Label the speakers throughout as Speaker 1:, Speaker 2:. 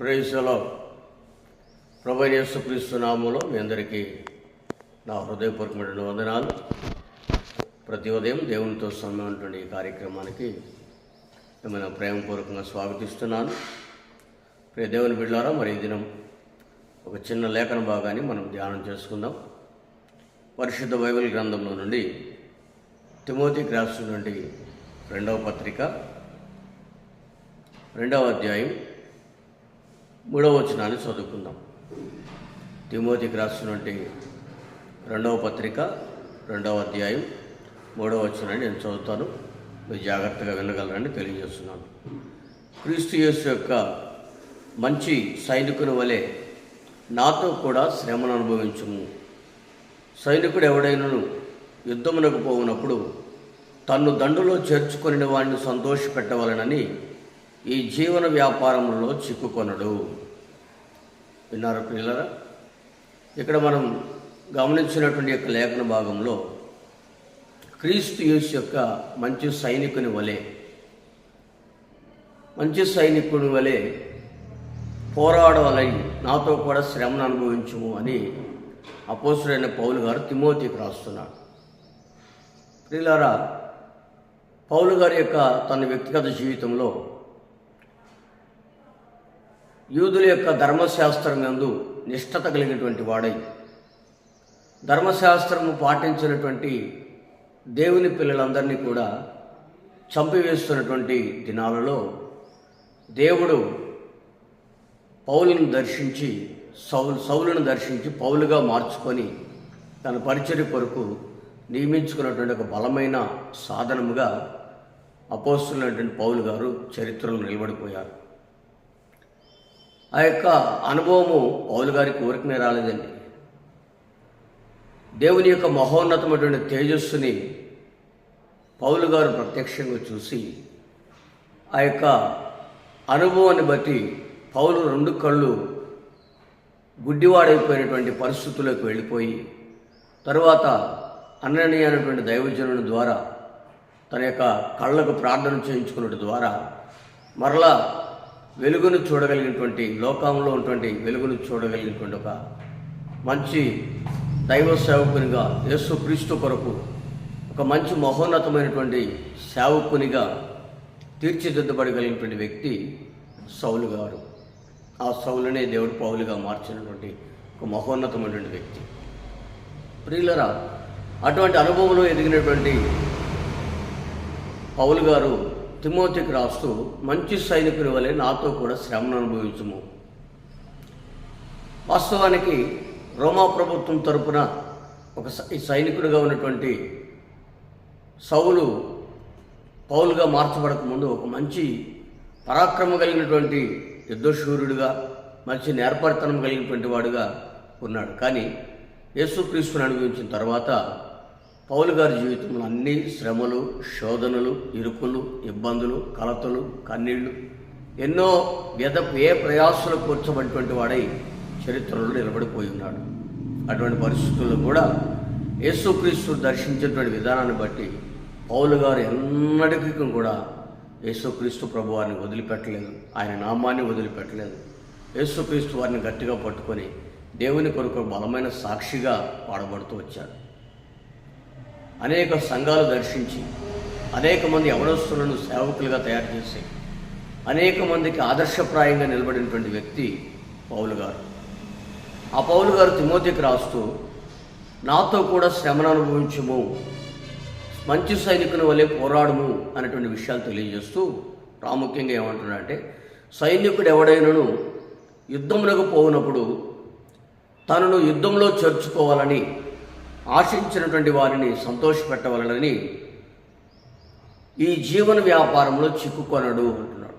Speaker 1: ప్రేసలో ప్రభు యేసుక్రీస్తు మీ అందరికీ నా హృదయపూర్వకమైన వందనాలు. ప్రతి ఉదయం దేవునితో సమయమైనటువంటి ఈ కార్యక్రమానికి మిమ్మల్ని ప్రేమపూర్వకంగా స్వాగతిస్తున్నాను. ప్రియ దేవుని బిళ్ళారా మరి ఈ దినం ఒక చిన్న లేఖన భాగాన్ని మనం ధ్యానం చేసుకుందాం. పరిశుద్ధ బైబిల్ గ్రంథంలో నుండి తిమోతికి రాసినటువంటి రెండవ పత్రిక రెండవ అధ్యాయం మూడవ వచనాన్ని చదువుకుందాం. తిమోతికి రాసినటువంటి రెండవ పత్రిక రెండవ అధ్యాయం మూడవ వచనాన్ని నేను చదువుతాను. మీరు జాగ్రత్తగా వినగలరని తెలియజేస్తున్నాను. క్రీస్తు యేసు యొక్క మంచి సైనికుని వలె నాతో కూడా శ్రమను అనుభవించుము. సైనికుడు ఎవడైనను యుద్ధమునకు పోవునప్పుడు తన్ను దండులో చేర్చుకొని వాడిని సంతోషపెట్టవలనని ఈ జీవన వ్యాపారంలో చిక్కుకొనడు. విన్నారు పిల్లరా ఇక్కడ మనం గమనించినటువంటి యొక్క లేఖన భాగంలో క్రీస్తు యేసు యొక్క మంచి సైనికుని వలె మంచి సైనికుని వలె పోరాడాలని నాతో కూడా శ్రమను అనుభవించుము అని అపోసుడైన పౌలు గారు తిమోతికి రాస్తున్నాడు. ప్రియులారా పౌలు గారి యొక్క తన వ్యక్తిగత జీవితంలో యూదుల యొక్క ధర్మశాస్త్రం నందు నిష్ఠత కలిగినటువంటి వాడై ధర్మశాస్త్రము పాటించినటువంటి దేవుని పిల్లలందరినీ కూడా చంపివేస్తున్నటువంటి దినాలలో దేవుడు పౌలను దర్శించి సౌలు సౌలను దర్శించి పౌలుగా మార్చుకొని తన పరిచర్య కొరకు నియమించుకున్నటువంటి ఒక బలమైన సాధనముగా అపోస్తున్నటువంటి పౌలు గారు చరిత్రలో నిలబడిపోయారు. ఆ యొక్క అనుభవము పౌలు గారి కోరికనే రాలేదండి. దేవుని యొక్క మహోన్నతమైనటువంటి తేజస్సుని పౌలు గారు ప్రత్యక్షంగా చూసి ఆ యొక్క అనుభవాన్ని బట్టి పౌలు రెండు కళ్ళు గుడ్డివాడైపోయినటువంటి పరిస్థితుల్లోకి వెళ్ళిపోయి తరువాత అన్నని అనేటువంటి దైవజనుని ద్వారా తన యొక్క కళ్ళకు ప్రార్థన చేయించుకున్నట్టు ద్వారా మరలా వెలుగును చూడగలిగినటువంటి లోకంలో ఉన్నటువంటి వెలుగును చూడగలిగినటువంటి ఒక మంచి దైవ సేవకునిగా యేసు క్రీస్తు కొరకు ఒక మంచి మహోన్నతమైనటువంటి సేవకునిగా తీర్చిదిద్దబడగలిగినటువంటి వ్యక్తి సౌలు గారు. ఆ సౌలునే దేవుడు పౌలుగా మార్చినటువంటి ఒక మహోన్నతమైనటువంటి వ్యక్తి. ప్రియులరా అటువంటి అనుభవంలో ఎదిగినటువంటి పౌలు గారు తిమోతికి రాస్తూ మంచి సైనికుని వలె నాతో కూడా శ్రమను అనుభవించము. వాస్తవానికి రోమా ప్రభుత్వం తరపున ఒక సై- సైనికుడిగా ఉన్నటువంటి సౌలు పౌలుగా మార్చబడక ముందు ఒక మంచి పరాక్రమం కలిగినటువంటి యుద్ధశూరుడిగా మంచి నేర్పరితనం కలిగినటువంటి వాడుగా ఉన్నాడు. కానీ యేసుక్రీస్తుని అనుభవించిన తర్వాత పౌలు గారి జీవితంలో అన్ని శ్రమలు శోధనలు ఇరుకులు ఇబ్బందులు కలతలు కన్నీళ్ళు ఎన్నో వ్యధ ఏ ప్రయాసలు కూర్చోబడినటువంటి వాడై చరిత్రలో నిలబడిపోయి ఉన్నాడు. అటువంటి పరిస్థితుల్లో కూడా యేసుక్రీస్తు దర్శించినటువంటి విధానాన్ని బట్టి పౌలు గారు ఎన్నటికీ కూడా యేసుక్రీస్తు ప్రభు వారిని వదిలిపెట్టలేదు. ఆయన నామాన్ని వదిలిపెట్టలేదు. యేసుక్రీస్తు వారిని గట్టిగా పట్టుకొని దేవుని కొరకు బలమైన సాక్షిగా వాడబడుతూ వచ్చాడు. అనేక సంఘాలు దర్శించి అనేక మంది యవనస్తులను సేవకులుగా తయారు చేసి అనేక మందికి ఆదర్శప్రాయంగా నిలబడినటువంటి వ్యక్తి పౌలు గారు. ఆ పౌలు గారు తిమోతికి రాస్తూ నాతో కూడా శ్రమను అనుభవించము మంచి సైనికుని వలె పోరాడము అనేటువంటి విషయాలు తెలియజేస్తూ ప్రాముఖ్యంగా ఏమంటున్నాడంటే సైనికుడు ఎవడైనను యుద్ధములకు పోనప్పుడు తనను యుద్ధంలో చేర్చుకోవాలని ఆశించినటువంటి వారిని సంతోషపెట్టవలనని ఈ జీవన వ్యాపారంలో చిక్కుకొనడు అంటున్నాడు.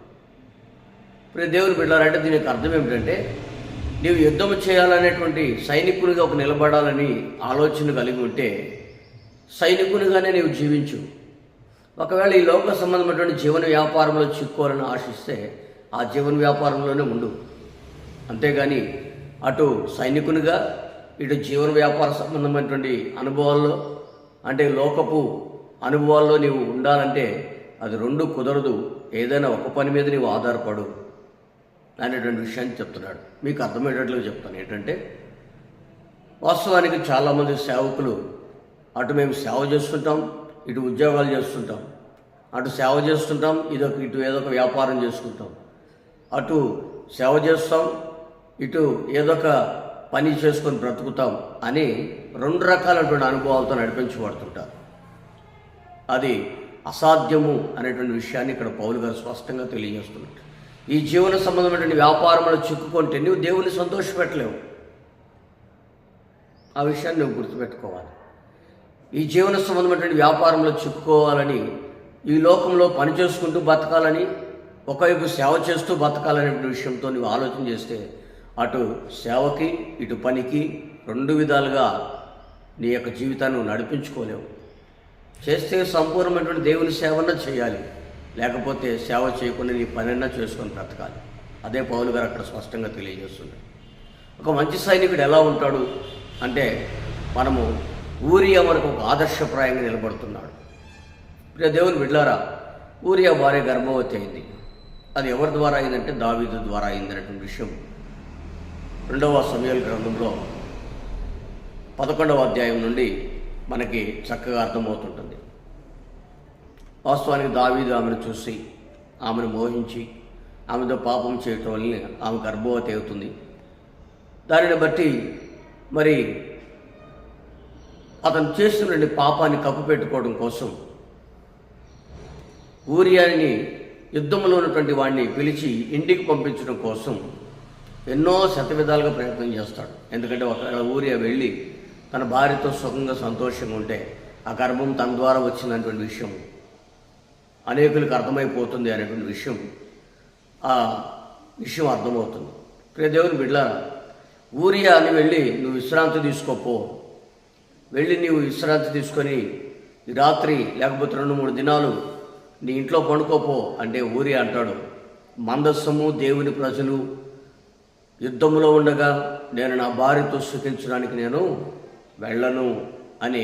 Speaker 1: ఇప్పుడు దేవుని బిడ్డారంటే దీనికి అర్థం ఏమిటంటే నీవు యుద్ధం చేయాలనేటువంటి సైనికునిగా ఒక నిలబడాలని ఆలోచన కలిగి ఉంటే సైనికునిగానే నీవు జీవించు. ఒకవేళ ఈ లోక సంబంధమైనటువంటి జీవన వ్యాపారంలో చిక్కోవాలని ఆశిస్తే ఆ జీవన వ్యాపారంలోనే ఉండు. అంతేగాని అటు సైనికునిగా ఇటు జీవన వ్యాపార సంబంధమైనటువంటి అనుభవాల్లో అంటే లోకపు అనుభవాల్లో నీవు ఉండాలంటే అది రెండు కుదరదు. ఏదైనా ఒక పని మీద నీవు ఆధారపడు అనేటువంటి విషయాన్ని చెప్తున్నాడు. మీకు అర్థమయ్యేటట్లుగా చెప్తాను. ఏంటంటే వాస్తవానికి చాలామంది సేవకులు అటు మేము సేవ చేస్తుంటాం ఇటు ఉద్యోగాలు చేస్తుంటాం. అటు సేవ చేస్తుంటాం ఇదొక ఇటు ఏదో ఒక వ్యాపారం చేసుకుంటాం. అటు సేవ చేస్తాం ఇటు ఏదో ఒక పని చేసుకొని బ్రతుకుతాం అని రెండు రకాలటువంటి అనుభవాలతో నడిపించబడుతుంటారు. అది అసాధ్యము అనేటువంటి విషయాన్ని ఇక్కడ పౌలు గారు స్పష్టంగా తెలియజేస్తున్నారు. ఈ జీవన సంబంధమైనటువంటి వ్యాపారంలో చిక్కుకుంటే నువ్వు దేవుని సంతోషపెట్టలేవు ఆ విషయాన్ని నువ్వు గుర్తుపెట్టుకోవాలి. ఈ జీవన సంబంధమైనటువంటి వ్యాపారంలో చిక్కుకోవాలని ఈ లోకంలో పని చేసుకుంటూ బతకాలని ఒకవైపు సేవ చేస్తూ బతకాలనే విషయంతో నువ్వు ఆలోచన చేస్తే అటు సేవకి ఇటు పనికి రెండు విధాలుగా నీ యొక్క జీవితాన్ని నువ్వు నడిపించుకోలేవు. చేస్తే సంపూర్ణమైనటువంటి దేవుని సేవన చేయాలి. లేకపోతే సేవ చేయకుండా నీ పనన్నా చేసుకొని బ్రతకాలి. అదే పౌలు గారు అక్కడ స్పష్టంగా తెలియజేస్తున్నాడు ఒక మంచి సైనికుడు ఎలా ఉంటాడు అంటే మనము ఊరియా మనకు ఒక ఆదర్శప్రాయంగా నిలబడుతున్నాడు. ప్రియ దేవుని బిడ్లారా ఊరియా భార్య గర్భవతి అయింది. అది ఎవరి ద్వారా అయిందంటే దావీదు ద్వారా అయింది అనేటువంటి విషయం. రెండవ సమయాల గ్రంథంలో పదకొండవ అధ్యాయం నుండి మనకి చక్కగా అర్థమవుతుంటుంది. వాస్తవానికి దావీదు ఆమెను చూసి ఆమెను మోహించి ఆమెతో పాపం చేయటం వల్ల ఆమె గర్భవతి అవుతుంది. దానిని బట్టి మరి అతను చేస్తున్న పాపాన్ని కప్పుపెట్టుకోవడం కోసం ఊరియాని యుద్ధంలో ఉన్నటువంటి వాడిని పిలిచి ఇంటికి పంపించడం కోసం ఎన్నో శత విధాలుగా ప్రయత్నం చేస్తాడు. ఎందుకంటే ఒకవేళ ఊరియా వెళ్ళి తన భార్యతో సుఖంగా సంతోషంగా ఉంటే ఆ గర్భం తన ద్వారా వచ్చినటువంటి విషయం అనేకులకు అర్థమైపోతుంది అనేటువంటి విషయం ఆ విషయం అర్థమవుతుంది. ప్రియదేవుని బిడ్లారా ఊరియా అని వెళ్ళి నువ్వు విశ్రాంతి తీసుకోపో. వెళ్ళి నీవు విశ్రాంతి తీసుకొని రాత్రి లేకపోతే రెండు మూడు దినాలు నీ ఇంట్లో పండుకోపో అంటే ఊరి అంటాడు. మందస్సము దేవుని ప్రజలు యుద్ధంలో ఉండగా నేను నా భార్యతో సుఖించడానికి నేను వెళ్ళను అని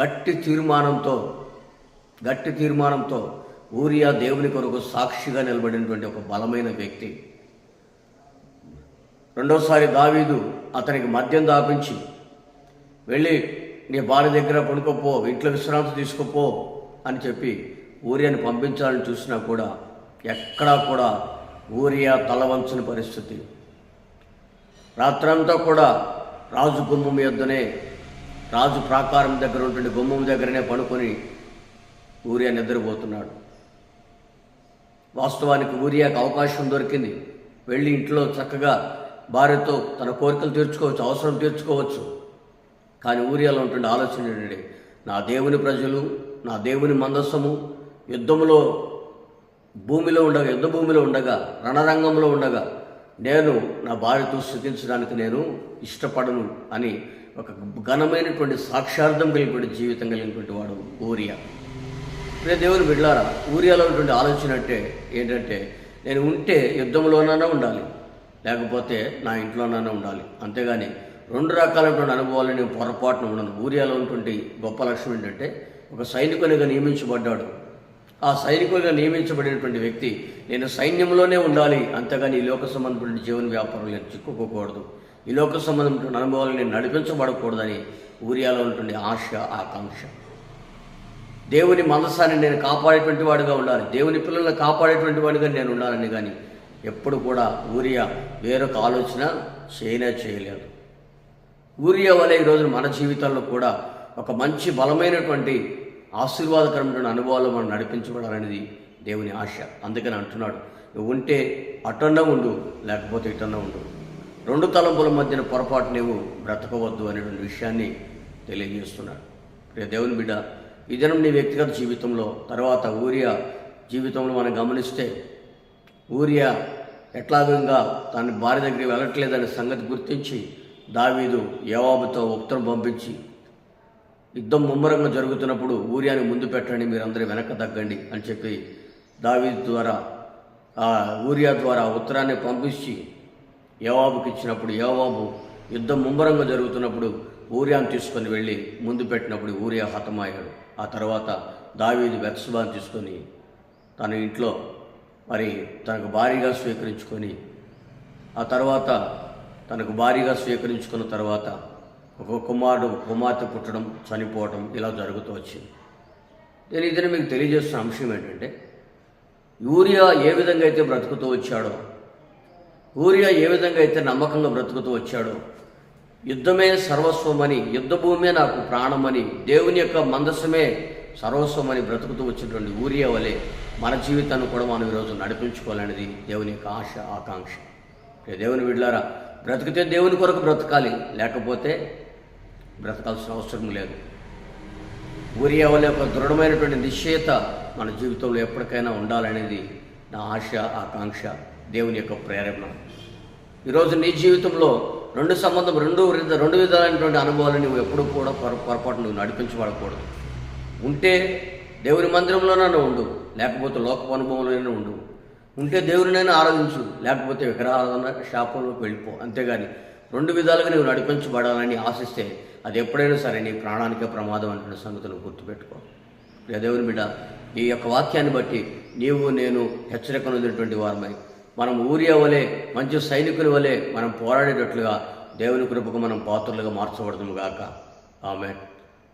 Speaker 1: గట్టి తీర్మానంతో గట్టి తీర్మానంతో ఊరియా దేవుని కొరకు సాక్షిగా నిలబడినటువంటి ఒక బలమైన వ్యక్తి. రెండోసారి దావీదు అతనికి మద్యం దాపించి వెళ్ళి నీ భార్య దగ్గర పడుకోపో ఇంట్లో విశ్రాంతి తీసుకోపో అని చెప్పి ఊరియాని పంపించాలని చూసినా కూడా ఎక్కడా కూడా ఊరియా తలవంచని పరిస్థితి. రాత్రంతా కూడా రాజు గుమ్మం యొద్దనే రాజు ప్రాకారం దగ్గర ఉంటుండే గుమ్మం దగ్గరనే పడుకొని ఊరియా నిద్రపోతున్నాడు. వాస్తవానికి ఊరియాకు అవకాశం దొరికింది. వెళ్ళి ఇంట్లో చక్కగా భార్యతో తన కోరికలు తీర్చుకోవచ్చు అవసరం తీర్చుకోవచ్చు. కానీ ఊరియాలో ఉంటుండే ఆలోచన ఏంటంటే నా దేవుని ప్రజలు నా దేవుని మందస్సము యుద్ధములో భూమిలో ఉండగా యుద్ధ భూమిలో ఉండగా రణరంగంలో ఉండగా నేను నా భార్యతో సుఖించడానికి నేను ఇష్టపడను అని ఒక ఘనమైనటువంటి సాక్షార్థం కలిగినటువంటి జీవితం కలిగినటువంటి వాడు ఊరియా. ప్రియ దేవుని బిడ్లారా ఊరియాలో ఉన్నటువంటి ఆలోచన అంటే ఏంటంటే నేను ఉంటే యుద్ధంలోనైనా ఉండాలి లేకపోతే నా ఇంట్లోనైనా ఉండాలి. అంతేగాని రెండు రకాలైనటువంటి అనుభవాలు నేను పొరపాటున ఉండను. ఊరియాలో ఉన్నటువంటి గొప్ప లక్ష్యం ఏంటంటే ఒక సైనికునిగా నియమించబడ్డాడు. ఆ సైనికులుగా నియమించబడినటువంటి వ్యక్తి నేను సైన్యంలోనే ఉండాలి. అంతేగాని ఈ లోక సంబంధమైన జీవన వ్యాపారం నేను చిక్కుకోకూడదు. ఈ లోక సంబంధమైన అనుభవాలు నేను నడిపించబడకూడదని ఊరియాలో ఉన్నటువంటి ఆశ ఆకాంక్ష. దేవుని మనసాన్ని నేను కాపాడేటువంటి వాడిగా ఉండాలి. దేవుని పిల్లల్ని కాపాడేటువంటి వాడిగా నేను ఉండాలని కానీ ఎప్పుడు కూడా ఊరియా వేరొక ఆలోచన చేయనే చేయలేదు. ఊరియా వలె ఈరోజు మన జీవితంలో కూడా ఒక మంచి బలమైనటువంటి ఆశీర్వాదకరమైన అనుభవాలు మనం నడిపించబడాలనేది దేవుని ఆశ. అందుకని అంటున్నాడు నువ్వు ఉంటే అటన్నా ఉండు లేకపోతే ఇటన్నా ఉండు. రెండు తలంపుల మధ్యన పొరపాటు నీవు బ్రతకవద్దు అనేటువంటి విషయాన్ని తెలియజేస్తున్నాడు. ప్రియ దేవుని బిడ్డ ఈ దినం నీ వ్యక్తిగత జీవితంలో తర్వాత ఊరియా జీవితంలో మనం గమనిస్తే ఊరియా ఎట్లాగంగా తన భార్య దగ్గరికి వెళ్ళట్లేదనే సంగతి గుర్తించి దావీదు యవాబుతో ఉత్తరం పంపించి యుద్ధం ముమ్మరంగా జరుగుతున్నప్పుడు ఊరియాని ముందు పెట్టండి మీరందరూ వెనక తగ్గండి అని చెప్పి దావీ ద్వారా ఆ ఊరియా ద్వారా ఉత్తరాన్ని పంపించి యోవాబుకి ఇచ్చినప్పుడు యోవాబు యుద్ధం ముమ్మరంగా జరుగుతున్నప్పుడు ఊరియాను తీసుకొని వెళ్ళి ముందు పెట్టినప్పుడు ఊరియా హతమయ్యాడు ఆ తర్వాత దావీది బెత్సబాను తీసుకొని తన ఇంట్లో మరి తనకు భారీగా స్వీకరించుకొని ఆ తర్వాత తనకు భారీగా స్వీకరించుకున్న తర్వాత ఒక కుమారుడు కుమార్తె పుట్టడం చనిపోవడం ఇలా జరుగుతూ వచ్చింది. నేను ఇదని మీకు తెలియజేస్తున్న అంశం ఏంటంటే యూరియా ఏ విధంగా అయితే బ్రతుకుతూ వచ్చాడో యూరియా ఏ విధంగా అయితే నమ్మకంగా బ్రతుకుతూ వచ్చాడో యుద్ధమే సర్వస్వమని యుద్ధభూమే నాకు ప్రాణమని దేవుని యొక్క మందసమే సర్వస్వమని బ్రతుకుతూ వచ్చినటువంటి ఊరియా వలె మన జీవితాన్ని కూడా మనం ఈరోజు నడిపించుకోవాలనేది దేవుని యొక్క ఆశ ఆకాంక్ష. దేవుని విడ్లారా బ్రతికితే దేవుని కొరకు బ్రతకాలి లేకపోతే బ్రతకాల్సిన అవసరం లేదు. ఊరియా వల్ల ఒక దృఢమైనటువంటి నిశ్చయత మన జీవితంలో ఎప్పటికైనా ఉండాలనేది నా ఆశ ఆకాంక్ష దేవుని యొక్క ప్రేరణ. ఈరోజు నీ జీవితంలో రెండు సంబంధం రెండు రెండు విధాలైనటువంటి అనుభవాలు నువ్వు ఎప్పుడు కూడా పొర పొరపాటు నువ్వు నడిపించబడకూడదు. ఉంటే దేవుని మందిరంలోనైనా ఉండు లేకపోతే లోకపు అనుభవంలోనే ఉండు. ఉంటే దేవునినైనా ఆరాధించు లేకపోతే విగ్రహారాధన శాపంలోకి వెళ్ళిపో. అంతేగాని రెండు విధాలుగా నువ్వు నడిపించబడాలని ఆశిస్తే అది ఎప్పుడైనా సరే నీ ప్రాణానికే ప్రమాదం అంటున్న సంగతులు గుర్తుపెట్టుకో. దేవుని బిడ్డ ఈ యొక్క వాక్యాన్ని బట్టి నీవు నేను హెచ్చరిక నొందినటువంటి వారమై మనం ఊరియా వలె మంచి సైనికుల వలె మనం పోరాడేటట్లుగా దేవుని కృపకు మనం పాత్రలుగా మార్చబడదాము గాక. ఆమె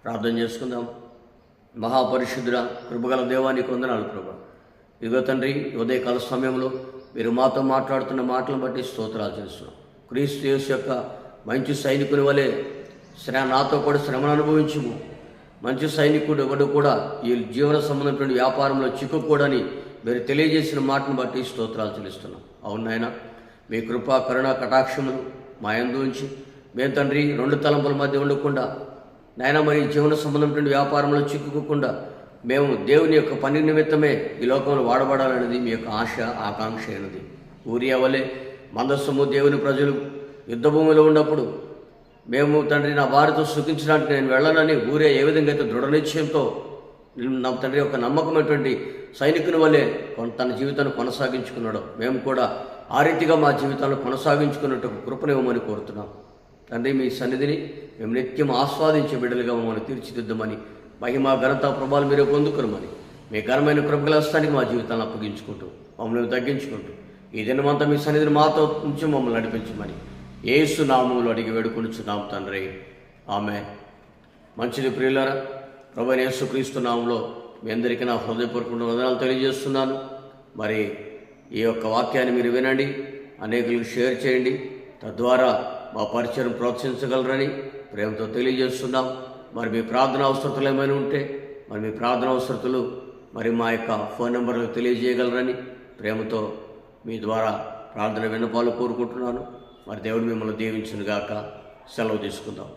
Speaker 1: ప్రార్థన చేసుకుందాం. మహాపరిశుద్ధుడ కృపగల దేవానికి వందనాలు ప్రభు. ఇదిగో తండ్రి ఈ ఉదయకాల సమయంలో మీరు మాతో మాట్లాడుతున్న మాటలను బట్టి స్తోత్రాలు చేస్తున్నాం. క్రీస్తు యేసు యొక్క మంచి సైనికుని వలె శ్రమ నాతో కూడా శ్రమను అనుభవించుము. మంచి సైనికుడు ఒకడు కూడా ఈ జీవన సంబంధమైన వ్యాపారంలో చిక్కుకోడని మీరు తెలియజేసిన మాటను బట్టి స్తోత్రాలు చెల్లిస్తున్నాం. అవును నాయన మీ కృపా కరుణ కటాక్షములు మా యందు ఉంచి మేము తండ్రి రెండు తలంపుల మధ్య ఉండకుండా నాయన మరి జీవన సంబంధమైన వ్యాపారంలో చిక్కుకోకుండా మేము దేవుని యొక్క పని నిమిత్తమే ఈ లోకంలో వాడబడాలనేది మీ యొక్క ఆశ ఆకాంక్ష అయినది. ఊరియా వలె మందస్సము దేవుని ప్రజలు యుద్ధభూమిలో ఉన్నప్పుడు మేము తండ్రి నా భార్యతో సుఖించడానికి నేను వెళ్ళనని ఊరే ఏ విధంగా అయితే దృఢ నిశ్చయంతో నా తండ్రి యొక్క నమ్మకమైనటువంటి సైనికుని వల్లే తన జీవితాన్ని కొనసాగించుకున్నాడు. మేము కూడా ఆ రీతిగా మా జీవితాన్ని కొనసాగించుకున్నట్టు కృపనివ్వమని కోరుతున్నాం. తండ్రి మీ సన్నిధిని మేము నిత్యం ఆస్వాదించే బిడ్డలుగా మమ్మల్ని తీర్చిదిద్దామని మహిమ ఘనత ప్రభావాలు మీరే పొందుకునమని మీ ఘనమైన కృపగలస్తానికి మా జీవితాన్ని అప్పగించుకుంటూ మమ్మల్ని తగ్గించుకుంటూ ఈ దినమంతా మీ సన్నిధిని మాతో ఉంచి మమ్మల్ని నడిపించమని ఏసు నామములు అడిగి వేడుకొనిచున్నాం తండ్రి. ఆమె మంచిది ప్రియులరా ప్రభు యేసుక్రీస్తు నామంలో మీ అందరికీ నా హృదయపూర్వక వందనాలు తెలియజేస్తున్నాను. మరి ఈ యొక్క వాక్యాన్ని మీరు వినండి అనేకులకు షేర్ చేయండి తద్వారా మా పరిచయం ప్రోత్సహించగలరని ప్రేమతో తెలియజేస్తున్నాం. మరి మీ ప్రార్థన అవసరతలు ఏమైనా ఉంటే మరి మీ ప్రార్థన అవసరతలు మరి మా యొక్క ఫోన్ నెంబర్లకు తెలియజేయగలరని ప్రేమతో మీ ద్వారా ప్రార్థన విన్నపాలు కోరుకుంటున్నాను. మరి దేవుడు మిమ్మల్ని దీవించునుగాక. సెలవు తీసుకుందాం.